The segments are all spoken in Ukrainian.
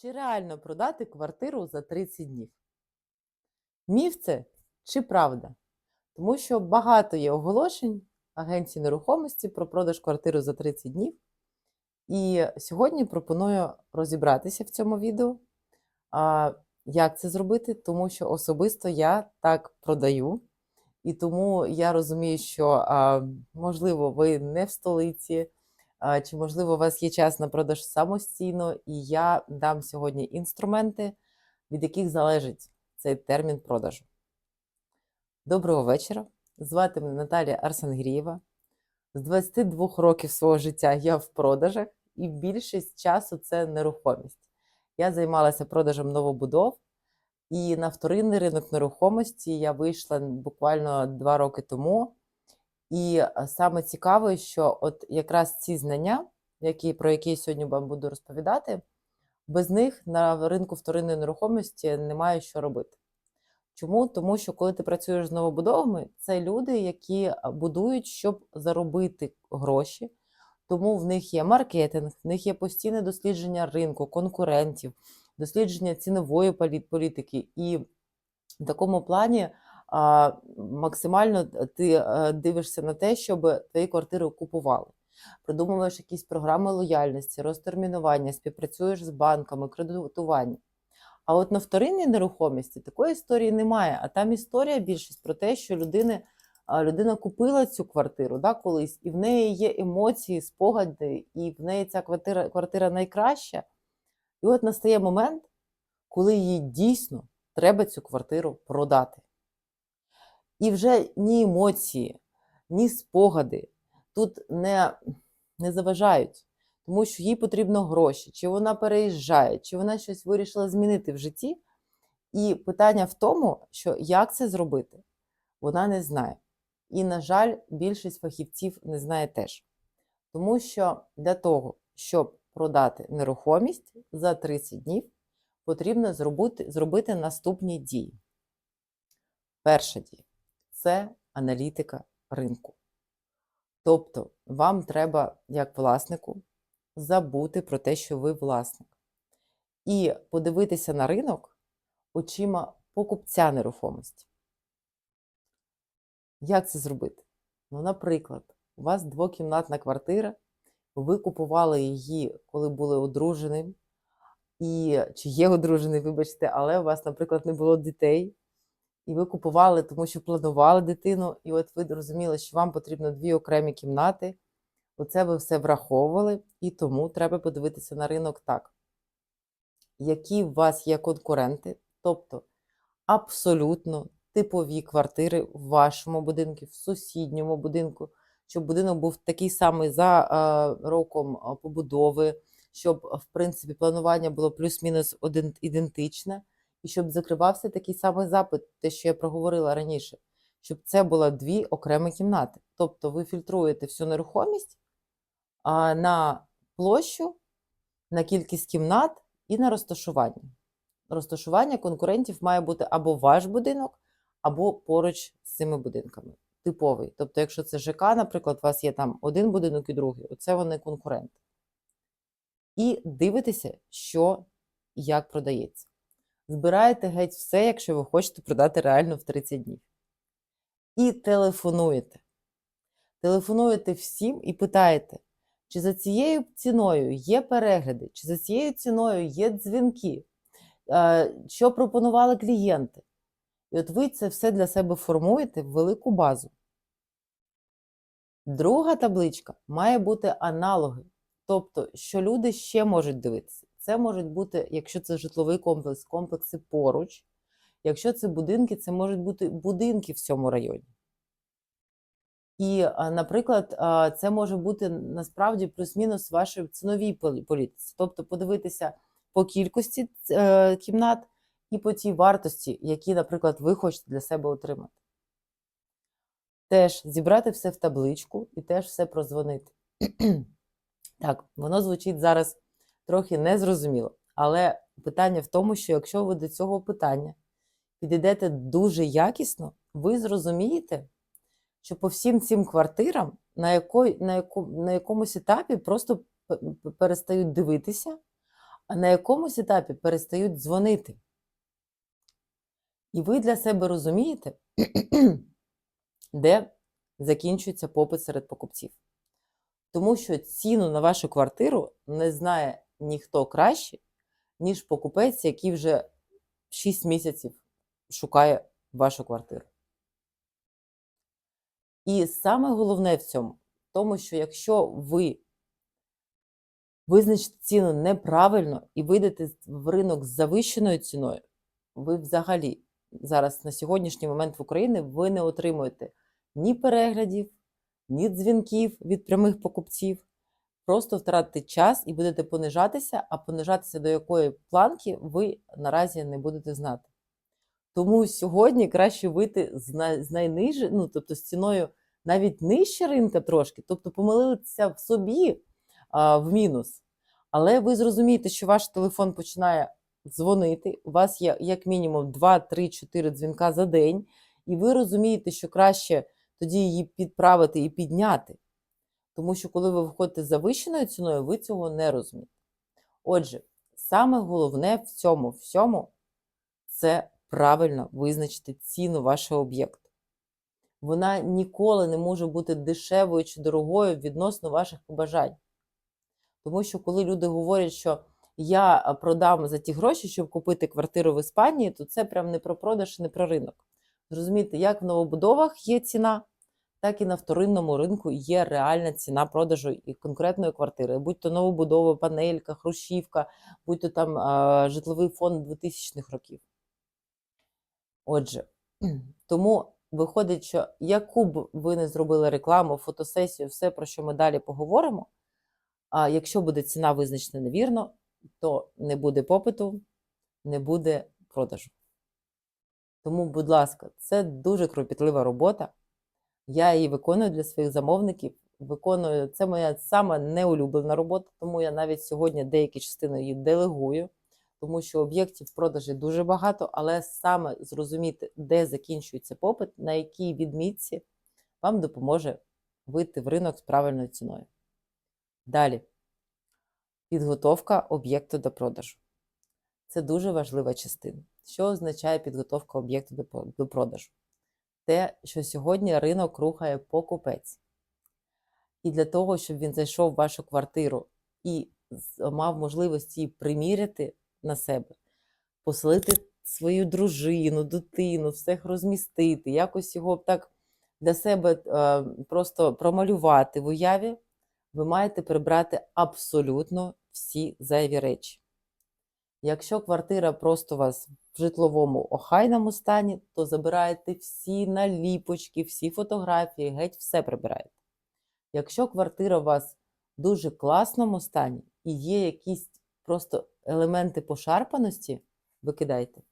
Чи реально продати квартиру за 30 днів? Міф це чи правда? Тому що багато є оголошень агенцій нерухомості про продаж квартири за 30 днів. І сьогодні пропоную розібратися в цьому відео, як це зробити, тому що особисто я так продаю. І тому я розумію, що можливо ви не в столиці, чи можливо у вас є час на продаж самостійно, і я дам сьогодні інструменти, від яких залежить цей термін продажу. Доброго вечора. Звати мене Наталія Арсенгрієва. З 22 років свого життя я в продажах, і більшість часу це нерухомість. Я займалася продажем новобудов, і на вторинний ринок нерухомості я вийшла буквально два роки тому. І е, саме цікаве, що от якраз ці знання, які, про які я сьогодні вам буду розповідати, без них на ринку вторинної нерухомості немає що робити. Чому? Тому що коли ти працюєш з новобудовами, це люди, які будують, щоб заробити гроші. Тому в них є маркетинг, в них є постійне дослідження ринку, конкурентів, дослідження цінової політики. І в такому плані максимально ти е, дивишся на те, щоб твої квартири купували. Придумуєш якісь програми лояльності, розтермінування, співпрацюєш з банками, кредитування. А от на вторинній нерухомості такої історії немає. А там історія більшість про те, що людини, людина купила цю квартиру да, колись, і в неї є емоції, спогади, і в неї ця квартира, квартира найкраща. І от настає момент, коли їй дійсно треба цю квартиру продати. І вже ні емоції, ні спогади тут не, не заважають, тому що їй потрібно гроші, чи вона переїжджає, чи вона щось вирішила змінити в житті. І питання в тому, що як це зробити, вона не знає. І, на жаль, більшість фахівців не знає теж. Тому що для того, щоб продати нерухомість за 30 днів, потрібно зробити, зробити наступні дії. Перша дія це аналітика ринку. Тобто, вам треба, як власнику, забути про те, що ви власник, і подивитися на ринок очима покупця нерухомості. Як це зробити? Ну, наприклад, у вас двокімнатна квартира, ви купували її, коли були одруженим, і чи є одружений, вибачте, але у вас, наприклад, не було дітей, і ви купували, тому що планували дитину, і от ви розуміли, що вам потрібно дві окремі кімнати. Оце ви все враховували, і тому треба подивитися на ринок так. Які у вас є конкуренти, тобто абсолютно типові квартири в вашому будинку, в сусідньому будинку, щоб будинок був такий самий за е, роком е, побудови, щоб, в принципі, планування було плюс-мінус ідентичне, і щоб закривався такий самий запит, те, що я проговорила раніше, щоб це було дві окремі кімнати. Тобто ви фільтруєте всю нерухомість на площу, на кількість кімнат і на розташування. Розташування конкурентів має бути або ваш будинок, або поруч з цими будинками. Типовий. Тобто, якщо це ЖК, наприклад, у вас є там один будинок і другий, оце вони конкуренти. І дивитеся, що і як продається. Збираєте геть все, якщо ви хочете продати реально в 30 днів. І телефонуєте. Телефонуєте всім і питаєте, чи за цією ціною є перегляди, чи за цією ціною є дзвінки, що пропонували клієнти. І от ви це все для себе формуєте в велику базу. Друга табличка має бути аналоги. Тобто, що люди ще можуть дивитися. Це можуть бути, якщо це житловий комплекс, комплекси поруч. Якщо це будинки, це можуть бути будинки в цьому районі. І, наприклад, це може бути насправді плюс-мінус вашій ціновій політиці. Тобто подивитися по кількості е, кімнат і по тій вартості, які, наприклад, ви хочете для себе отримати. Теж зібрати все в табличку і теж все прозвонити. Так, воно звучить зараз трохи незрозуміло, але питання в тому, що якщо ви до цього питання підійдете дуже якісно, ви зрозумієте, що по всім цим квартирам на, якої, на, яку, на якомусь етапі просто перестають дивитися, а на якомусь етапі перестають дзвонити. І ви для себе розумієте, де закінчується попит серед покупців. Тому що ціну на вашу квартиру не знає ніхто краще, ніж покупець, який вже 6 місяців шукає вашу квартиру. І саме головне в цьому, тому що якщо ви визначите ціну неправильно і вийдете в ринок з завищеною ціною, ви взагалі зараз на сьогоднішній момент в Україні ви не отримуєте ні переглядів, ні дзвінків від прямих покупців. Просто втратите час і будете понижатися, а понижатися до якої планки ви наразі не будете знати. Тому сьогодні краще вийти з, най, найниже, ну тобто з ціною навіть нижче ринка трошки, тобто помилитися в собі а, в мінус. Але ви зрозумієте, що ваш телефон починає дзвонити, у вас є як мінімум 2, 3, 4 дзвінка за день, і ви розумієте, що краще тоді її підправити і підняти. Тому що, коли ви виходите завищеною ціною, ви цього не розумієте. Отже, саме головне в цьому всьому це правильно визначити ціну вашого об'єкту. Вона ніколи не може бути дешевою чи дорогою відносно ваших побажань. Тому що, коли люди говорять, що я продам за ті гроші, щоб купити квартиру в Іспанії, то це прям не про продаж, не про ринок. Зрозумієте, як в новобудовах є ціна, так і на вторинному ринку є реальна ціна продажу і конкретної квартири, будь то новобудова, панелька, хрущівка, будь то там а, житловий фонд 2000-х років. Отже, тому виходить, що яку б ви не зробили рекламу, фотосесію, все, про що ми далі поговоримо, а якщо буде ціна визначена невірно, то не буде попиту, не буде продажу. Тому, будь ласка, це дуже кропітлива робота. Я її виконую для своїх замовників. Виконую це моя сама неулюблена робота, тому я навіть сьогодні деякі частини її делегую, тому що об'єктів в продажі дуже багато, але саме зрозуміти, де закінчується попит, на якій відмітці вам допоможе вийти в ринок з правильною ціною. Далі підготовка об'єкту до продажу. Це дуже важлива частина. Що означає підготовка об'єкту до продажу? Те, що сьогодні ринок рухає покупець. І для того, щоб він зайшов в вашу квартиру і мав можливість її приміряти на себе, поселити свою дружину, дитину, всіх розмістити, якось його так для себе е, просто промалювати в уяві, ви маєте прибрати абсолютно всі зайві речі. Якщо квартира просто у вас в житловому охайному стані, то забираєте всі наліпочки, всі фотографії, геть все прибираєте. Якщо квартира у вас в дуже класному стані і є якісь просто елементи пошарпаності, викидайте.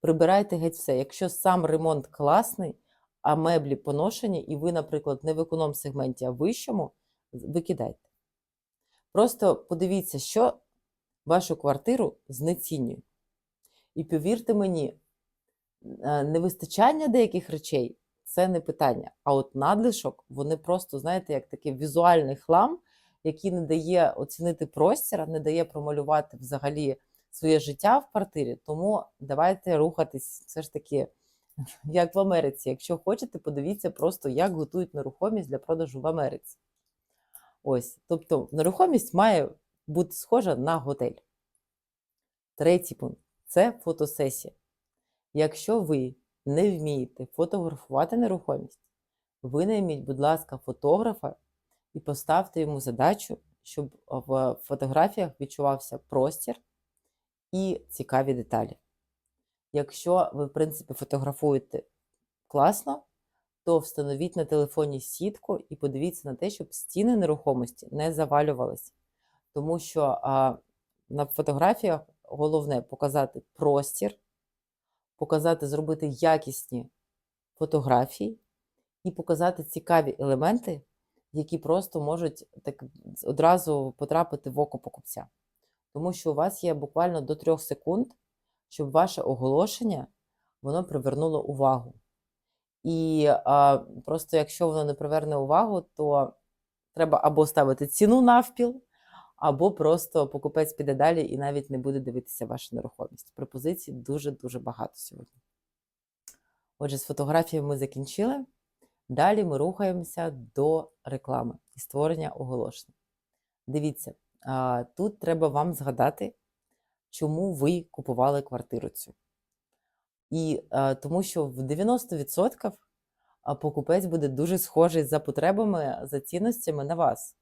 Прибирайте геть все. Якщо сам ремонт класний, а меблі поношені, і ви, наприклад, не в економ сегменті, а в вищому, викидайте. Просто подивіться, що вашу квартиру знецінює. І повірте мені, невистачання деяких речей це не питання. А от надлишок, вони просто, знаєте, як такий візуальний хлам, який не дає оцінити простір, не дає промалювати взагалі своє життя в квартирі. Тому давайте рухатись все ж таки, як в Америці. Якщо хочете, подивіться просто, як готують нерухомість для продажу в Америці. Ось, тобто нерухомість має бути схожа на готель. Третій пункт це фотосесія. Якщо ви не вмієте фотографувати нерухомість, ви найміть, будь ласка, фотографа і поставте йому задачу, щоб в фотографіях відчувався простір і цікаві деталі. Якщо ви, в принципі, фотографуєте класно, то встановіть на телефоні сітку і подивіться на те, щоб стіни нерухомості не завалювалися. Тому що а, на фотографіях головне показати простір, показати, зробити якісні фотографії і показати цікаві елементи, які просто можуть так одразу потрапити в око покупця. Тому що у вас є буквально до 3 секунд, щоб ваше оголошення воно привернуло увагу. І а, просто якщо воно не приверне увагу, то треба або ставити ціну навпіл, або просто покупець піде далі і навіть не буде дивитися вашу нерухомість. Пропозицій дуже-дуже багато сьогодні. Отже, з фотографією ми закінчили. Далі ми рухаємося до реклами і створення оголошень. Дивіться, тут треба вам згадати, чому ви купували квартиру цю. І тому що в 90% покупець буде дуже схожий за потребами, за цінностями на вас.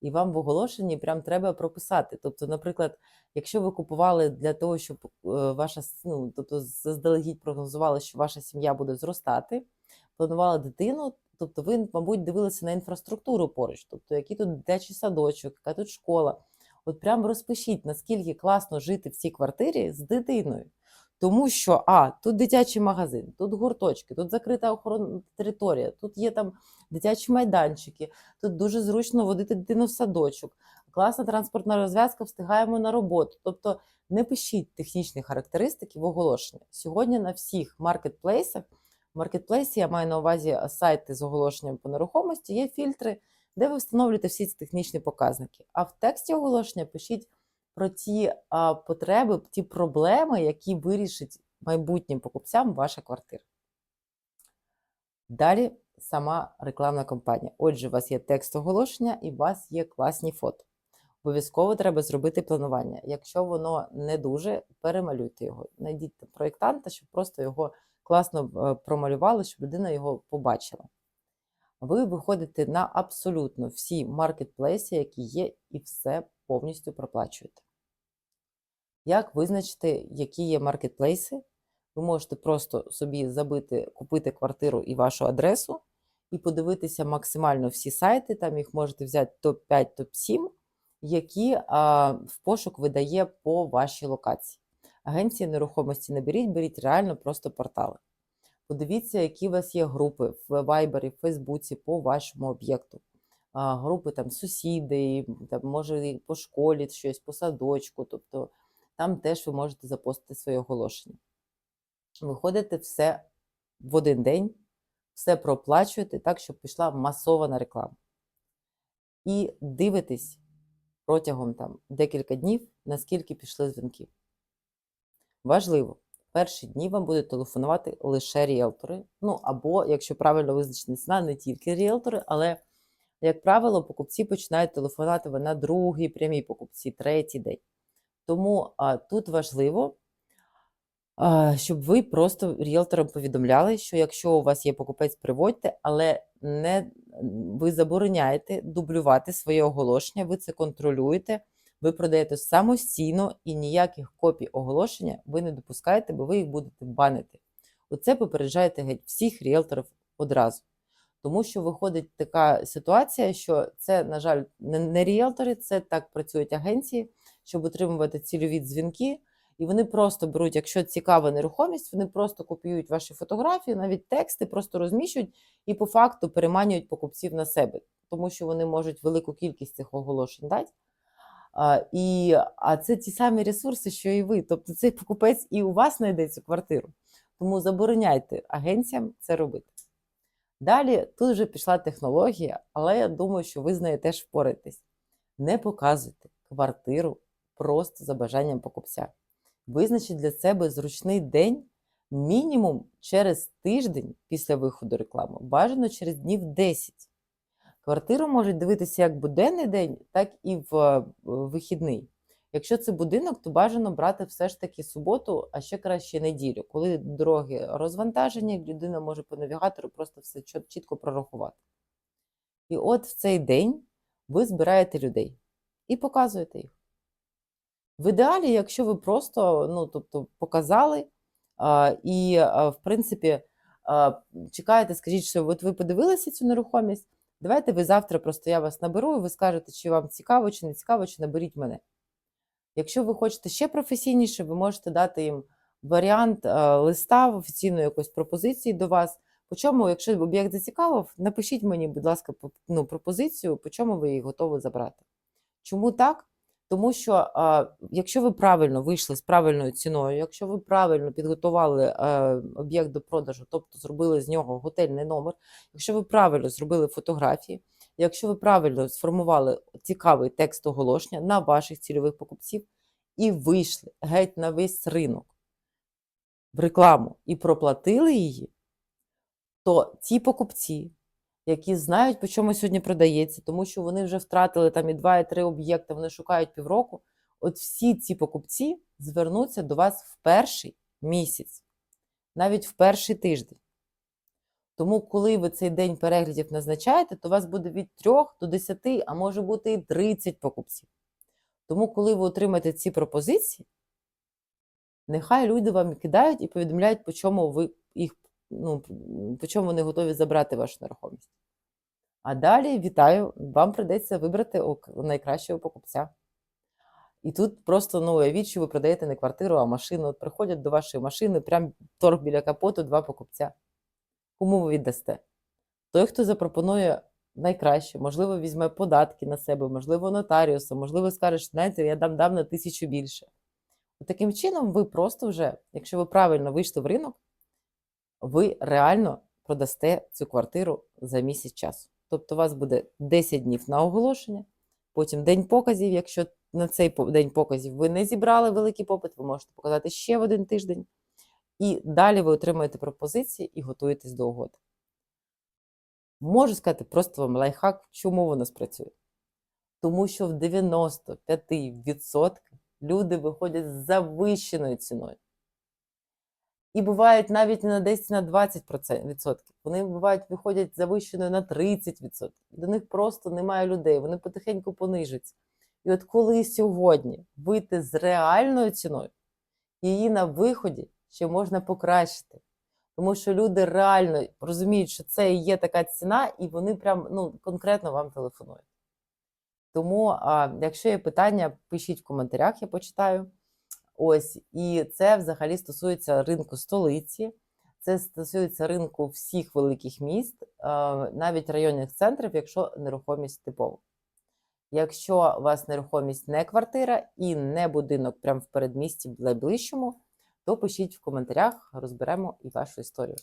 І вам в оголошенні прям треба прописати. Тобто, наприклад, якщо ви купували для того, щоб е, ваша ну, тобто заздалегідь прогнозували, що ваша сім'я буде зростати, планували дитину, тобто ви, мабуть, дивилися на інфраструктуру поруч, тобто який тут дитячий садочок, яка тут школа. От прям розпишіть, наскільки класно жити в цій квартирі з дитиною. Тому що а, тут дитячий магазин, тут гурточки, тут закрита охоронна територія, тут є там дитячі майданчики, тут дуже зручно водити дитину в садочок, класна транспортна розв'язка, встигаємо на роботу. Тобто не пишіть технічні характеристики в оголошення. Сьогодні на всіх маркетплейсах, маркетплейсі я маю на увазі сайти з оголошенням по нерухомості, є фільтри, де ви встановлюєте всі ці технічні показники. А в тексті оголошення пишіть про ті а, потреби, ті проблеми, які вирішить майбутнім покупцям ваша квартира. Далі сама рекламна кампанія. Отже, у вас є текст оголошення і у вас є класні фото. Обов'язково треба зробити планування. Якщо воно не дуже, перемалюйте його. Найдіть проєктанта, щоб просто його класно е, промалювали, щоб людина його побачила. Ви виходите на абсолютно всі маркетплейси, які є, і все повністю проплачуєте. Як визначити, які є маркетплейси? Ви можете просто собі забити, купити квартиру і вашу адресу, і подивитися максимально всі сайти. Там їх можете взяти топ-5, топ-7, які а, в пошук видає по вашій локації. Агенції нерухомості не беріть, беріть реально просто портали. Подивіться, які у вас є групи в Viber, в Фейсбуці по вашому об'єкту. Групи там сусіди, там, може по школі щось, по садочку. Тобто там теж ви можете запостити своє оголошення. Виходите все в один день, все проплачуєте так, щоб пішла масована реклама. І дивитесь протягом там, декілька днів, наскільки пішли дзвінки. Важливо, перші дні вам будуть телефонувати лише ріелтори. Ну або, якщо правильно визначена ціна, не тільки ріелтори, але, як правило, покупці починають телефонувати на другий прямій покупці, третій день. Тому а, тут важливо, а, щоб ви просто ріелторам повідомляли, що якщо у вас є покупець, приводьте, але не ви забороняєте дублювати своє оголошення, ви це контролюєте, ви продаєте самостійно і ніяких копій оголошення ви не допускаєте, бо ви їх будете банити. Оце попереджаєте геть всіх ріелторів одразу. Тому що виходить така ситуація, що це, на жаль, не, ріелтори, це так працюють агенції, щоб отримувати цільові дзвінки. І вони просто беруть, якщо цікава нерухомість, вони просто копіюють ваші фотографії, навіть тексти, просто розміщують і по факту переманюють покупців на себе, тому що вони можуть велику кількість цих оголошень дати. А, і, а це ті самі ресурси, що і ви. Тобто цей покупець і у вас знайде цю квартиру. Тому забороняйте агенціям це робити. Далі тут вже пішла технологія, але я думаю, що ви з нею теж впораєтесь. Не показуйте квартиру просто за бажанням покупця. Визначіть для себе зручний день мінімум через тиждень після виходу реклами, бажано через днів 10. Квартиру можуть дивитися як буденний день, так і в е, вихідний. Якщо це будинок, то бажано брати все ж таки суботу, а ще краще неділю, коли дороги розвантажені, людина може по навігатору просто все чітко прорахувати. І от в цей день ви збираєте людей і показуєте їх. В ідеалі, якщо ви просто ну, тобто, показали і, в принципі, чекаєте, скажіть, що от ви подивилися цю нерухомість, давайте ви завтра просто я вас наберу, і ви скажете, чи вам цікаво, чи не цікаво, чи наберіть мене. Якщо ви хочете ще професійніше, ви можете дати їм варіант листа офіційної якоїсь пропозиції до вас. По чому, якщо об'єкт зацікавив, напишіть мені, будь ласка, ну, пропозицію, по чому ви її готові забрати. Чому так? Тому що якщо ви правильно вийшли з правильною ціною, якщо ви правильно підготували е, об'єкт до продажу, тобто зробили з нього готельний номер, якщо ви правильно зробили фотографії, Якщо ви правильно сформували цікавий текст оголошення на ваших цільових покупців і вийшли геть на весь ринок в рекламу і проплатили її, то ті покупці, які знають, по чому сьогодні продається, тому що вони вже втратили там і два, і три об'єкти, вони шукають півроку. От всі ці покупці звернуться до вас в перший місяць, навіть в перший тиждень. Тому, коли ви цей день переглядів назначаєте, то у вас буде від 3 до 10, а може бути і 30 покупців. Тому, коли ви отримаєте ці пропозиції, нехай люди вам кидають і повідомляють, по чому ви їх, ну, по чому вони готові забрати вашу нерухомість. А далі вітаю, вам прийдеться вибрати найкращого покупця. І тут просто ну, уявіть, що ви продаєте не квартиру, а машину. От приходять до вашої машини, прям торг біля капоту, два покупця. Кому ви віддасте? Той, хто запропонує найкраще, можливо, візьме податки на себе, можливо, нотаріуса, можливо, скаже, знаєте, я дам дам на тисячу більше. Таким чином, ви просто вже, якщо ви правильно вийшли в ринок, ви реально продасте цю квартиру за місяць часу. Тобто у вас буде 10 днів на оголошення, потім день показів. Якщо на цей день показів ви не зібрали великий попит, ви можете показати ще в один тиждень. І далі ви отримуєте пропозиції і готуєтесь до угоди. Можу сказати просто вам лайфхак, чому воно спрацює. Тому що в 95% люди виходять з завищеною ціною. І бувають навіть не на 10, на 20%. Вони бувають виходять завищеною на 30%. До них просто немає людей, вони потихеньку понижуються. І от коли сьогодні вийти з реальною ціною, її на виході ще можна покращити. Тому що люди реально розуміють, що це є така ціна, і вони прям ну, конкретно вам телефонують. Тому, а, якщо є питання, пишіть в коментарях, я почитаю. Ось, і це взагалі стосується ринку столиці, це стосується ринку всіх великих міст, навіть районних центрів, якщо нерухомість типова. Якщо у вас нерухомість не квартира і не будинок прямо в передмісті найближчому, то пишіть в коментарях, розберемо і вашу історію.